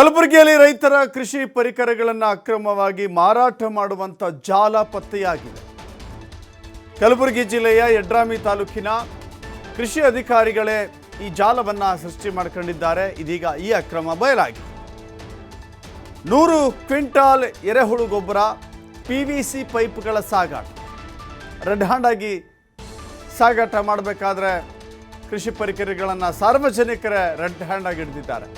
ಕಲಬುರಗಿಯಲ್ಲಿ ರೈತರ ಕೃಷಿ ಪರಿಕರಗಳನ್ನು ಅಕ್ರಮವಾಗಿ ಮಾರಾಟ ಮಾಡುವಂಥ ಜಾಲ ಪತ್ತೆಯಾಗಿದೆ. ಕಲಬುರಗಿ ಜಿಲ್ಲೆಯ ಯಡ್ರಾಮಿ ತಾಲೂಕಿನ ಕೃಷಿ ಅಧಿಕಾರಿಗಳೇ ಈ ಜಾಲವನ್ನು ಸೃಷ್ಟಿ ಮಾಡ್ಕೊಂಡಿದ್ದಾರೆ. ಇದೀಗ ಈ ಅಕ್ರಮ ಬಯಲಾಗಿದೆ. ನೂರು ಕ್ವಿಂಟಾಲ್ ಎರೆಹುಳು ಗೊಬ್ಬರ, ಪಿ ವಿ ಸಿ ಪೈಪ್ಗಳ ಸಾಗಾಟ. ರೆಡ್ ಹ್ಯಾಂಡ್ ಆಗಿ ಸಾಗಾಟ ಮಾಡಬೇಕಾದ್ರೆ ಕೃಷಿ ಪರಿಕರಗಳನ್ನು ಸಾರ್ವಜನಿಕರೇ ರೆಡ್ ಹ್ಯಾಂಡ್ ಆಗಿ ಹಿಡಿದಿದ್ದಾರೆ.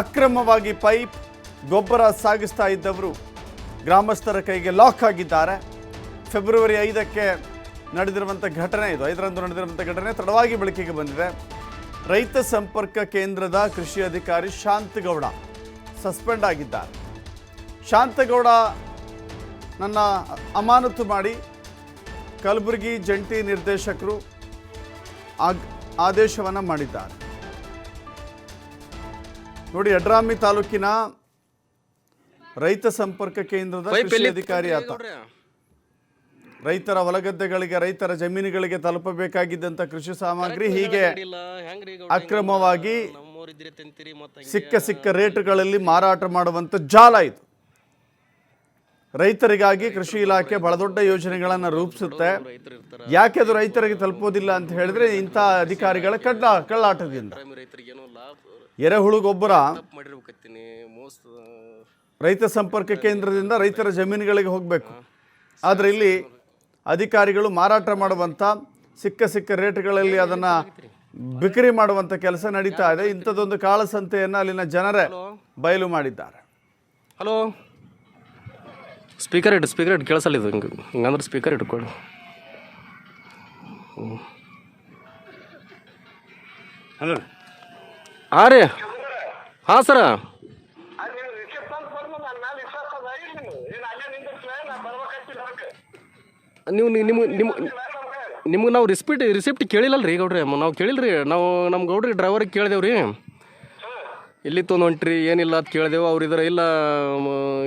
ಅಕ್ರಮವಾಗಿ ಪೈಪ್ ಗೊಬ್ಬರ ಸಾಗಿಸ್ತಾ ಇದ್ದವರು ಗ್ರಾಮಸ್ಥರ ಕೈಗೆ ಲಾಕ್ ಆಗಿದ್ದಾರೆ. ಫೆಬ್ರವರಿ ಐದಕ್ಕೆ ನಡೆದಿರುವಂಥ ಘಟನೆ ಇದು. ಐದರಂದು ನಡೆದಿರುವಂಥ ಘಟನೆ ತಡವಾಗಿ ಬೆಳಕಿಗೆ ಬಂದಿದೆ. ರೈತ ಸಂಪರ್ಕ ಕೇಂದ್ರದ ಕೃಷಿ ಅಧಿಕಾರಿ ಶಾಂತಗೌಡ ಸಸ್ಪೆಂಡ್ ಆಗಿದ್ದಾರೆ. ಶಾಂತಗೌಡ ನನ್ನ ಅಮಾನತು ಮಾಡಿ ಕಲಬುರಗಿ ಜಂಟಿ ನಿರ್ದೇಶಕರು ಆಗ್ ಆದೇಶವನ್ನು ಮಾಡಿದ್ದಾರೆ. ನೋಡಿ ಯಡ್ರಾಮಿ ತಾಲೂಕಿನ ರೈತ ಸಂಪರ್ಕ ಕೇಂದ್ರದ ಕೃಷಿ ಅಧಿಕಾರಿ ಆತ. ರೈತರ ಹೊಲಗದ್ದೆಗಳಿಗೆ ರೈತರ ಜಮೀನುಗಳಿಗೆ ತಲುಪಬೇಕಾಗಿದ್ದಂಥ ಕೃಷಿ ಸಾಮಗ್ರಿ ಹೀಗೆ ಅಕ್ರಮವಾಗಿ ಸಿಕ್ಕ ಸಿಕ್ಕ ರೇಟ್ಗಳಲ್ಲಿ ಮಾರಾಟ ಮಾಡುವಂಥ ಜಾಲ ಇದು. ರೈತರಿಗಾಗಿ ಕೃಷಿ ಇಲಾಖೆ ಬಹಳ ದೊಡ್ಡ ಯೋಜನೆಗಳನ್ನು ರೂಪಿಸುತ್ತೆ. ಯಾಕೆ ಅದು ರೈತರಿಗೆ ತಲುಪೋದಿಲ್ಲ ಅಂತ ಹೇಳಿದ್ರೆ ಇಂಥ ಅಧಿಕಾರಿಗಳ ಕಳ್ಳ ಕಳ್ಳಾಟದಿಂದ. ಎರೆಹುಳು ಗೊಬ್ಬರ ಮಾಡಿರ್ಬೇಕತ್ತೀನಿ ಮೋಸ ರೈತ ಸಂಪರ್ಕ ಕೇಂದ್ರದಿಂದ ರೈತರ ಜಮೀನುಗಳಿಗೆ ಹೋಗಬೇಕು. ಆದರೆ ಇಲ್ಲಿ ಅಧಿಕಾರಿಗಳು ಮಾರಾಟ ಮಾಡುವಂಥ ಸಿಕ್ಕ ಸಿಕ್ಕ ರೇಟ್ಗಳಲ್ಲಿ ಅದನ್ನು ಬಿಕ್ರಿ ಮಾಡುವಂಥ ಕೆಲಸ ನಡೀತಾ ಇದೆ. ಇಂಥದ್ದೊಂದು ಕಾಳಸಂತೆಯನ್ನು ಅಲ್ಲಿನ ಜನರೇ ಬಯಲು ಮಾಡಿದ್ದಾರೆ. ಹಲೋ ಸ್ಪೀಕರ್ ಇಟ್ಟು ಸ್ಪೀಕರ್ ಇಟ್ಟು ಕೇಳಿಸಲ್ಲ ಇದು ಹಿಂಗೆ ಹಿಂಗಂದ್ರೆ ಸ್ಪೀಕರ್ ಇಟ್ಕೊಳ್ಳಿ ಹಲೋ ಹಾಂ ರೀ. ಹಾಂ ಸರ. ನೀವು ತಂದು ಅದ ನಿಮ್ಮ ನಿಮ್ಮ ನಿಮ್ಗೆ ನಾವು ರಿಸಿಪ್ಟ್ ರಿಸಿಪ್ಟ್ ಕೇಳಿಲ್ಲಲ್ಲ ರೀ ಗೌಡ್ರಿ. ನಾವು ಕೇಳಿಲ್ಲ ರೀ ನಾವು ನಮ್ಮ ಗೌಡ್ರಿ ಡ್ರೈವರಿಗೆ ಕೇಳಿದೆವು ರೀ ಇಲ್ಲಿ ತೊಂದು ಹೊಂಟ್ರಿ, ಏನಿಲ್ಲ ಅಂತ ಕೇಳಿದೆವು. ಅವ್ರು ಇದರ ಇಲ್ಲ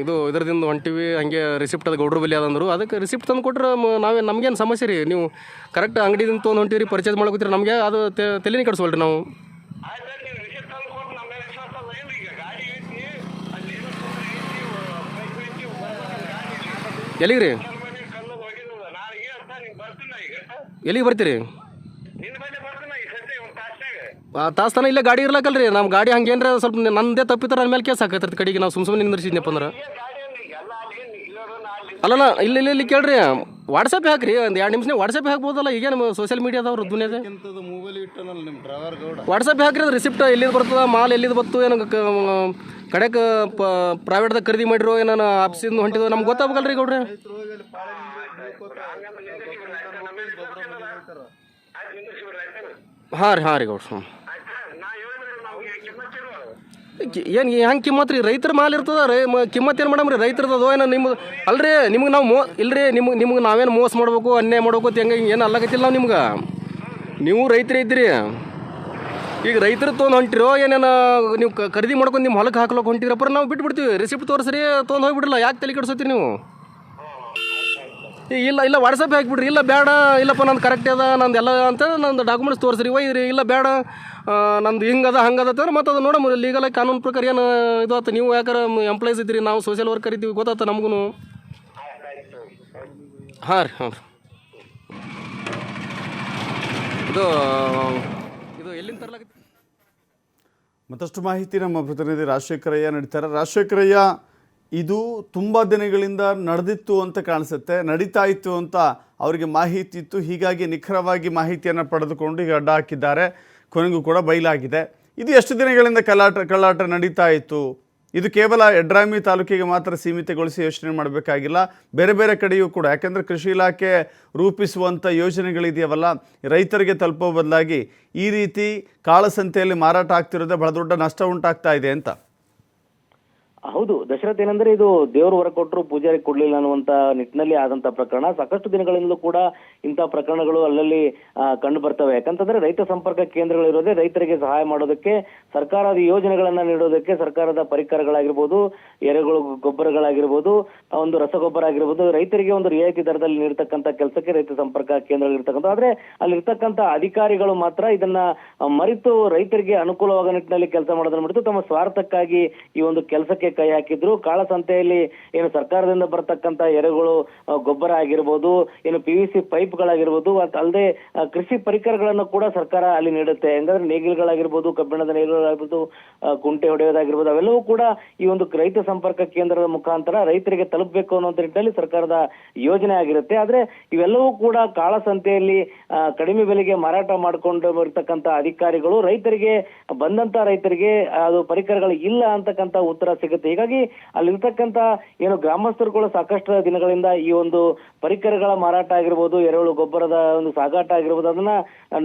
ಇದು ಇದರದಿಂದ ಹೊಂಟಿವಿ. ಹಂಗೆ ರಿಸಿಪ್ಟ್ ಅದು ಗೌಡ್ರ ಬಲಿ ಅದಂದ್ರು ಅದಕ್ಕೆ ರಿಸಿಪ್ಟ್ ತಂದು ಕೊಟ್ರೆ ನಾವೇ ನಮ್ಗೇನು ಸಮಸ್ಯೆ ರೀ. ನೀವು ಕರೆಕ್ಟ್ ಅಂಗಡಿದಿಂದ ತೊಗೊಂಡು ಹೊಂಟಿರಿ ಪರ್ಚೇಸ್ ಮಾಡ್ಕೊತೀರಿ. ನಮಗೆ ಅದು ತಲೆನೇ ಕಟ್ಸೋಲ್ರಿ ನಾವು. ನಾ ರೀ ಎಲ್ಲಿಗೆ ಬರ್ತೀರಿ? ತಾಸು ತನ ಇಲ್ಲೇ ಗಾಡಿ ಇರ್ಲಕ್ಕಲ್ರಿ ನಮ್ಮ ಗಾಡಿ ಹಂಗೇನ್ರ ಸ್ವಲ್ಪ ನಂದೇ ತಪ್ಪಿತರ ನನ್ನ ಮೇಲೆ ಕೇಸ್ ಹಾಕತ್ರಿ ಕಡೆಗೆ ನಾವು ಸುಮ್ ಸುಮ್ಮನೆ ನಿಂದ್ರಿಸಿದ್ನಪ್ಪ ಅಂದ್ರೆ ಏ ಗಾಡಿ ಅಲ್ಲಿ ಈಗ ಎಲ್ಲ ಅಲ್ಲಿ ಏನು ಇಲ್ಲೋರು ನಾ ಅಲ್ಲಿ ಅಲ್ಲಲ್ಲ ಇಲ್ಲಿ ಇಲ್ಲಿ ಇಲ್ಲಿ ಕೇಳ್ರಿ. ವಾಟ್ಸಪ್ ಹಾಕ್ರಿ. ಒಂದು ಎರಡು ನಿಮಿಷ ವಾಟ್ಸಪ್ ಹಾಕ್ಬೋದಲ್ಲ? ಈಗ ನಮ್ಮ ಸೋಷಿಯಲ್ ಮೀಡಿಯಾದವ್ರು ದುನಿಯಾದ. ಮೊಬೈಲ್ ಇಟ್ಟನಲ್ಲ ನಿಮ್ಮ ಡ್ರೈವರ್ ಗೌಡ. ವಾಟ್ಸಪ್ ಹಾಕ್ರಿ ಅದು ರಿಸಿಪ್ಟ್ ಎಲ್ಲಿದು ಬರ್ತದ? ಮಾಲ್ ಎಲ್ಲಿದು ಬತ್ತು? ಏನು ಕಡೆಗೆ ಪ್ರೈವೇಟ್ದಾಗ ಖರೀದಿ ಮಾಡಿರೋ ಏನಾನ ಆಫೀಸಿಂದ ಹೊಂಟಿದ್ದು ನಮ್ಗೆ ಗೌಡ್ರಿ. ಆಯ್ತು ನಿಂದಿರ್ಸಿಬಿಡ್ರಿ ಆಯ್ತಾನೆ ಹಾಂ ರೀ ಹಾಂ ರೀ ಗೌಡ್ರಿ. ಹ್ಞೂ ಆಯ್ತಾ ನಾ ಹೇಳಿದ್ರೆ ನಮ್ಗೆ ಕಿಮ್ಮತ್ತಿರುವ ಏನು ಹೆಂಗೆ ಕಿಮ್ಮತ್ ರೀ? ರೈತರ ಮಾಲ್ ಇರ್ತದ, ರೈ ಕಿಮ್ಮತ್ ಏನು ಮಾಡಮ್ರಿ? ರೈತರದೋ ಏನೋ ನಿಮ್ಗೆ ಅಲ್ರಿ, ನಿಮ್ಗೆ ನಾವು ಮೋ ಇಲ್ರಿ, ನಿಮ್ಗೆ ನಿಮ್ಗೆ ನಾವೇನು ಮೋಸ ಮಾಡ್ಬೇಕು, ಅನ್ಯಾಯ ಮಾಡ್ಬೇಕು ಹೆಂಗೆ ಏನು ಅಲ್ಲಕತ್ತಿಲ್ಲ ನಾವು ನಿಮ್ಗೆ? ನೀವು ರೈತರೇ ಇದ್ದೀರಿ ಈಗ ರೈತರು ತೊಗೊಂಡು ಹೊಂಟಿರೋ, ಏನೇನು ನೀವು ಖರೀದಿ ಮಾಡ್ಕೊಂಡು ನಿಮ್ಮ ಹೊಲಕ್ಕೆ ಹಾಕ್ಲಕ್ಕೆ ಹೊಂಟಿರಪ್ಪ ನಾವು ಬಿಟ್ಬಿಡ್ತೀವಿ. ರಿಸಿಪ್ಟ್ ತೋರಿಸ್ರಿ ತೊಗೊಂಡು ಹೋಗ್ಬಿಡಲ್ಲ ಯಾಕೆ ತಲೆ ಕೆಡಿಸ್ತೀರಿ ನೀವು? ಇಲ್ಲ ಇಲ್ಲ ವಾಟ್ಸಪ್ ಹಾಕ್ಬಿಡ್ರಿ. ಇಲ್ಲ, ಬೇಡ. ಇಲ್ಲಪ್ಪ, ನಂದು ಕರೆಕ್ಟ್ ಅದ, ನಂದು ಎಲ್ಲ ಅಂತ ನಂದು ಡಾಕ್ಯುಮೆಂಟ್ಸ್ ತೋರಿಸ್ರಿ. ಒಯ್ದ್ರಿ ಇಲ್ಲ, ಬೇಡ. ನಂದು ಹಿಂಗದ ಹಂಗದ ಅಂತಂದ್ರೆ ಮತ್ತು ಅದು ನೋಡಮ್ಮ ಲೀಗಲಾಗಿ ಕಾನೂನು ಪ್ರಕಾರ ಏನು ಇದು ಆತ? ನೀವು ಯಾಕಾರ ಎಂಪ್ಲಾಯ್ಸ್ ಇದ್ದೀರಿ? ನಾವು ಸೋಷಿಯಲ್ ವರ್ಕರ್ ಇದ್ದೀವಿ ಗೊತ್ತಾಯ್ತು ನಮಗೂ ಹಾಂ ರೀ ಹಾಂ ರೀ. ಇದು ಇದು ಎಲ್ಲಿಂದ ತರಲಾಗುತ್ತೆ ಮತ್ತಷ್ಟು ಮಾಹಿತಿ ನಮ್ಮ ಪ್ರತಿನಿಧಿ ರಾಜಶೇಖರಯ್ಯ ನಡೀತಾರೆ. ರಾಜಶೇಖರಯ್ಯ ಇದು ತುಂಬ ದಿನಗಳಿಂದ ನಡೆದಿತ್ತು ಅಂತ ಕಾಣಿಸುತ್ತೆ, ನಡೀತಾ ಇತ್ತು ಅಂತ ಅವರಿಗೆ ಮಾಹಿತಿ ಇತ್ತು. ಹೀಗಾಗಿ ನಿಖರವಾಗಿ ಮಾಹಿತಿಯನ್ನು ಪಡೆದುಕೊಂಡು ಈಗ ಅಡ್ಡ ಹಾಕಿದ್ದಾರೆ. ಕೊನೆಗೂ ಕೂಡ ಬಯಲಾಗಿದೆ. ಇದು ಎಷ್ಟು ದಿನಗಳಿಂದ ಕಲಾಟ ಕಳ್ಳಾಟ ನಡೀತಾ ಇತ್ತು? ಇದು ಕೇವಲ ಎಡ್ರಾಮಿ ತಾಲೂಕಿಗೆ ಮಾತ್ರ ಸೀಮಿತಗೊಳಿಸಿ ಯೋಚನೆ ಮಾಡಬೇಕಾಗಿಲ್ಲ. ಬೇರೆ ಬೇರೆ ಕಡೆಯೂ ಕೂಡ, ಯಾಕೆಂದರೆ ಕೃಷಿ ಇಲಾಖೆ ರೂಪಿಸುವಂಥ ಯೋಜನೆಗಳಿದೆಯವಲ್ಲ, ರೈತರಿಗೆ ತಲುಪೋ ಬದಲಾಗಿ ಈ ರೀತಿ ಕಾಳಸಂತೆಯಲ್ಲಿ ಮಾರಾಟ ಆಗ್ತಿರೋದೇ ಬಹಳ ದೊಡ್ಡ ನಷ್ಟ ಉಂಟಾಗ್ತಾ ಇದೆ ಅಂತ. ಹೌದು, ದಶರಥ ಏನಂದ್ರೆ ಇದು ದೇವರು ಹೊರ ಕೊಟ್ಟರು ಪೂಜಾರಿ ಕೊಡ್ಲಿಲ್ಲ ಅನ್ನುವಂತ ನಿಟ್ಟಿನಲ್ಲಿ ಆದಂತ ಪ್ರಕರಣ. ಸಾಕಷ್ಟು ದಿನಗಳಿಂದಲೂ ಕೂಡ ಇಂತಹ ಪ್ರಕರಣಗಳು ಅಲ್ಲಲ್ಲಿ ಕಂಡು ಬರ್ತವೆ. ಯಾಕಂತಂದ್ರೆ ರೈತ ಸಂಪರ್ಕ ಕೇಂದ್ರಗಳು ಇರೋದೇ ರೈತರಿಗೆ ಸಹಾಯ ಮಾಡೋದಕ್ಕೆ, ಸರ್ಕಾರದ ಯೋಜನೆಗಳನ್ನ ನೀಡೋದಕ್ಕೆ ಸರ್ಕಾರದ ಪರಿಕರಗಳಾಗಿರ್ಬೋದು, ಎರೆಗಳು, ಗೊಬ್ಬರಗಳಾಗಿರ್ಬೋದು, ಒಂದು ರಸಗೊಬ್ಬರ ಆಗಿರ್ಬೋದು, ರೈತರಿಗೆ ಒಂದು ರಿಯಾಯಿತಿ ದರದಲ್ಲಿ ನೀಡ್ತಕ್ಕಂಥ ಕೆಲಸಕ್ಕೆ ರೈತ ಸಂಪರ್ಕ ಕೇಂದ್ರಗಳು ಇರ್ತಕ್ಕಂಥ ಆದ್ರೆ ಅಲ್ಲಿರ್ತಕ್ಕಂಥ ಅಧಿಕಾರಿಗಳು ಮಾತ್ರ ಇದನ್ನ ಮರೆತು ರೈತರಿಗೆ ಅನುಕೂಲವಾಗೋ ನಿಟ್ಟಿನಲ್ಲಿ ಕೆಲಸ ಮಾಡೋದನ್ನ ಬಿಟ್ಟು ತಮ್ಮ ಸ್ವಾರ್ಥಕ್ಕಾಗಿ ಈ ಒಂದು ಕೆಲಸಕ್ಕೆ ಕೈ ಹಾಕಿದ್ರು. ಕಾಳಸಂತೆಯಲ್ಲಿ ಏನು ಸರ್ಕಾರದಿಂದ ಬರತಕ್ಕಂತ ಎರೆಗಳು ಗೊಬ್ಬರ ಆಗಿರ್ಬೋದು, ಏನು ಪಿ ವಿ ಸಿ ಪೈಪ್ಗಳಾಗಿರ್ಬೋದು ಅಲ್ಲದೆ ಕೃಷಿ ಪರಿಕರಗಳನ್ನು ಕೂಡ ಸರ್ಕಾರ ಅಲ್ಲಿ ನೀಡುತ್ತೆ. ಹೆಂಗಂದ್ರೆ ನೇಗಿಲುಗಳಾಗಿರ್ಬೋದು ಕಬ್ಬಿಣದ ನೇಗಿಲುಗಳಾಗಿರ್ಬೋದು ಕುಂಟೆ ಹೊಡೆಯೋದಾಗಿರ್ಬೋದು, ಅವೆಲ್ಲವೂ ಕೂಡ ಈ ಒಂದು ರೈತ ಸಂಪರ್ಕ ಕೇಂದ್ರದ ಮುಖಾಂತರ ರೈತರಿಗೆ ತಲುಪಬೇಕು ಅನ್ನೋದ್ರ ನಿಟ್ಟಿನಲ್ಲಿ ಸರ್ಕಾರದ ಯೋಜನೆ ಆಗಿರುತ್ತೆ. ಆದ್ರೆ ಇವೆಲ್ಲವೂ ಕೂಡ ಕಾಳಸಂತೆಯಲ್ಲಿ ಕಡಿಮೆ ಬೆಲೆಗೆ ಮಾರಾಟ ಮಾಡಿಕೊಂಡು ಬರ್ತಕ್ಕಂತ ಅಧಿಕಾರಿಗಳು ರೈತರಿಗೆ, ಬಂದಂತ ರೈತರಿಗೆ ಅದು ಪರಿಕರಗಳು ಇಲ್ಲ ಅಂತಕ್ಕಂತ ಉತ್ತರ ಸಿಗುತ್ತೆ. ಹೀಗಾಗಿ ಅಲ್ಲಿರ್ತಕ್ಕಂತ ಏನು ಗ್ರಾಮಸ್ಥರು ಕೂಡ ಸಾಕಷ್ಟು ದಿನಗಳಿಂದ ಈ ಒಂದು ಪರಿಕರಗಳ ಮಾರಾಟ ಆಗಿರ್ಬೋದು, ಎರೆಹುಳು ಗೊಬ್ಬರದ ಒಂದು ಸಾಗಾಟ ಆಗಿರ್ಬೋದು, ಅದನ್ನ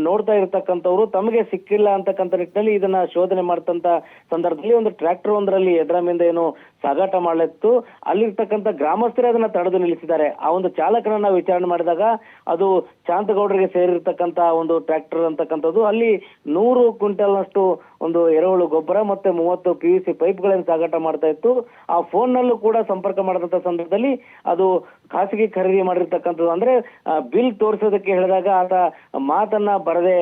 ನೋಡ್ತಾ ಇರ್ತಕ್ಕಂಥವ್ರು ತಮಗೆ ಸಿಕ್ಕಿಲ್ಲ ಅಂತಕ್ಕಂಥ ನಿಟ್ಟಿನಲ್ಲಿ ಇದನ್ನ ಶೋಧನೆ ಮಾಡ್ತಂತ ಸಂದರ್ಭದಲ್ಲಿ ಒಂದು ಟ್ರ್ಯಾಕ್ಟರ್ ಒಂದರಲ್ಲಿ ಎಡ್ರಮಿಂದ ಏನು ಸಾಗಾಟ ಮಾಡ್ಲಿತ್ತು. ಅಲ್ಲಿರ್ತಕ್ಕಂಥ ಗ್ರಾಮಸ್ಥರೇ ಅದನ್ನ ತಡೆದು ನಿಲ್ಲಿಸಿದ್ದಾರೆ. ಆ ಒಂದು ಚಾಲಕನನ್ನ ವಿಚಾರಣೆ ಮಾಡಿದಾಗ ಅದು ಶಾಂತಗೌಡರಿಗೆ ಸೇರಿರ್ತಕ್ಕಂತ ಒಂದು ಟ್ರ್ಯಾಕ್ಟರ್ ಅಂತಕ್ಕಂಥದ್ದು. ಅಲ್ಲಿ ನೂರು ಕ್ವಿಂಟಲ್ನಷ್ಟು ಒಂದು ಎರೆಹುಳು ಗೊಬ್ಬರ ಮತ್ತೆ ಮೂವತ್ತು ಪಿ ಯು ಸಿ ಪೈಪ್ಗಳನ್ನು ಸಾಗಾಟ ಮಾಡ್ತಾ ಇತ್ತು. ಆ ಫೋನ್ ನಲ್ಲೂ ಕೂಡ ಸಂಪರ್ಕ ಮಾಡಿದಂಥ ಸಂದರ್ಭದಲ್ಲಿ ಅದು ಖಾಸಗಿ ಖರೀದಿ ಮಾಡಿರ್ತಕ್ಕಂಥದ್ದು. ಅಂದ್ರೆ ಬಿಲ್ ತೋರಿಸೋದಕ್ಕೆ ಹೇಳಿದಾಗ ಆತ ಮಾತನ್ನ ಬರದೆ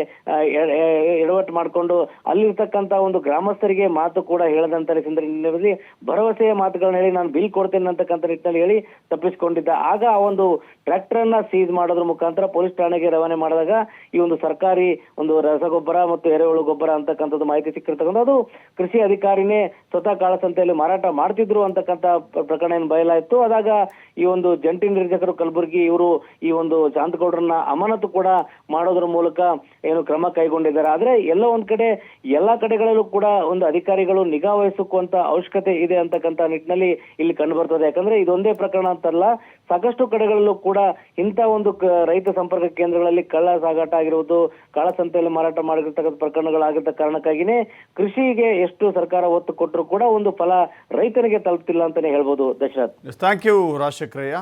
ಎಡವಟ್ಟು ಮಾಡಿಕೊಂಡು ಅಲ್ಲಿರ್ತಕ್ಕಂಥ ಒಂದು ಗ್ರಾಮಸ್ಥರಿಗೆ ಮಾತು ಕೂಡ ಹೇಳದಂತ ಸಂದರ್ಭದಲ್ಲಿ ಭರವಸೆಯ ಮಾತುಗಳನ್ನ ಹೇಳಿ, ನಾನು ಬಿಲ್ ಕೊಡ್ತೇನೆ ಅಂತಕ್ಕಂಥ ನಿಟ್ಟಿನಲ್ಲಿ ಹೇಳಿ ತಪ್ಪಿಸಿಕೊಂಡಿದ್ದ. ಆಗ ಆ ಒಂದು ಟ್ರ್ಯಾಕ್ಟರ್ ಅನ್ನ ಸೀಸ್ ಮಾಡೋದ್ರ ಮುಖಾಂತರ ಪೊಲೀಸ್ ಠಾಣೆಗೆ ರವಾನೆ ಮಾಡಿದಾಗ ಈ ಒಂದು ಸರ್ಕಾರಿ ಒಂದು ರಸಗೊಬ್ಬರ ಮತ್ತು ಎರೆಹುಳು ಗೊಬ್ಬರ ಅಂತಕ್ಕಂಥದ್ದು ಮಾಹಿತಿ ಸಿಕ್ಕಿರ್ತಕ್ಕಂಥ ಅದು ಕೃಷಿ ಅಧಿಕಾರಿನೇ ಸ್ವತಃ ಕಾಳಸಂತೆಯಲ್ಲಿ ಮಾರಾಟ ಮಾಡ್ತಿದ್ರು ಅಂತಕ್ಕಂಥ ಪ್ರಕರಣ ಏನು ಬಯಲಾಯಿತು. ಆದಾಗ ಈ ಒಂದು ಜಂಟಿ ನಿರ್ದೇಶಕರು ಕಲಬುರಗಿ ಇವರು ಈ ಒಂದು ಶಾಂತಗೌಡರನ್ನ ಅಮಾನತು ಕೂಡ ಮಾಡೋದ್ರ ಮೂಲಕ ಏನು ಕ್ರಮ ಕೈಗೊಂಡಿದ್ದಾರೆ. ಆದ್ರೆ ಎಲ್ಲ ಒಂದ್ ಕಡೆ ಎಲ್ಲಾ ಕಡೆಗಳಲ್ಲೂ ಕೂಡ ಒಂದು ಅಧಿಕಾರಿಗಳು ನಿಗಾ ವಹಿಸುವಂತ ಅವಶ್ಯಕತೆ ಇದೆ ಅಂತಕ್ಕಂತ ನಿಟ್ಟಿನಲ್ಲಿ ಇಲ್ಲಿ ಕಂಡು ಬರ್ತದೆ. ಯಾಕಂದ್ರೆ ಇದೊಂದೇ ಪ್ರಕರಣ ಅಂತಲ್ಲ, ಸಾಕಷ್ಟು ಕಡೆಗಳಲ್ಲೂ ಕೂಡ ಇಂಥ ಒಂದು ರೈತ ಸಂಪರ್ಕ ಕೇಂದ್ರಗಳಲ್ಲಿ ಕಳ್ಳ ಸಾಗಾಟ ಆಗಿರುವುದು ಕಾಳಸಂತೆಯಲ್ಲಿ ಮಾರಾಟ ಮಾಡಿರ್ತಕ್ಕಂಥ ಪ್ರಕರಣಗಳಾಗಿದ್ದ ಕಾರಣಕ್ಕಾಗಿನೇ ಕೃಷಿಗೆ ಎಷ್ಟು ಸರ್ಕಾರ ಒತ್ತು ಕೊಟ್ಟರು ಕೂಡ ಒಂದು ಫಲ ರೈತನಿಗೆ ತಲುಪ್ತಿಲ್ಲ ಅಂತಾನೆ ಹೇಳ್ಬೋದು ದಶರಥ್. Thank you Rajashekarayya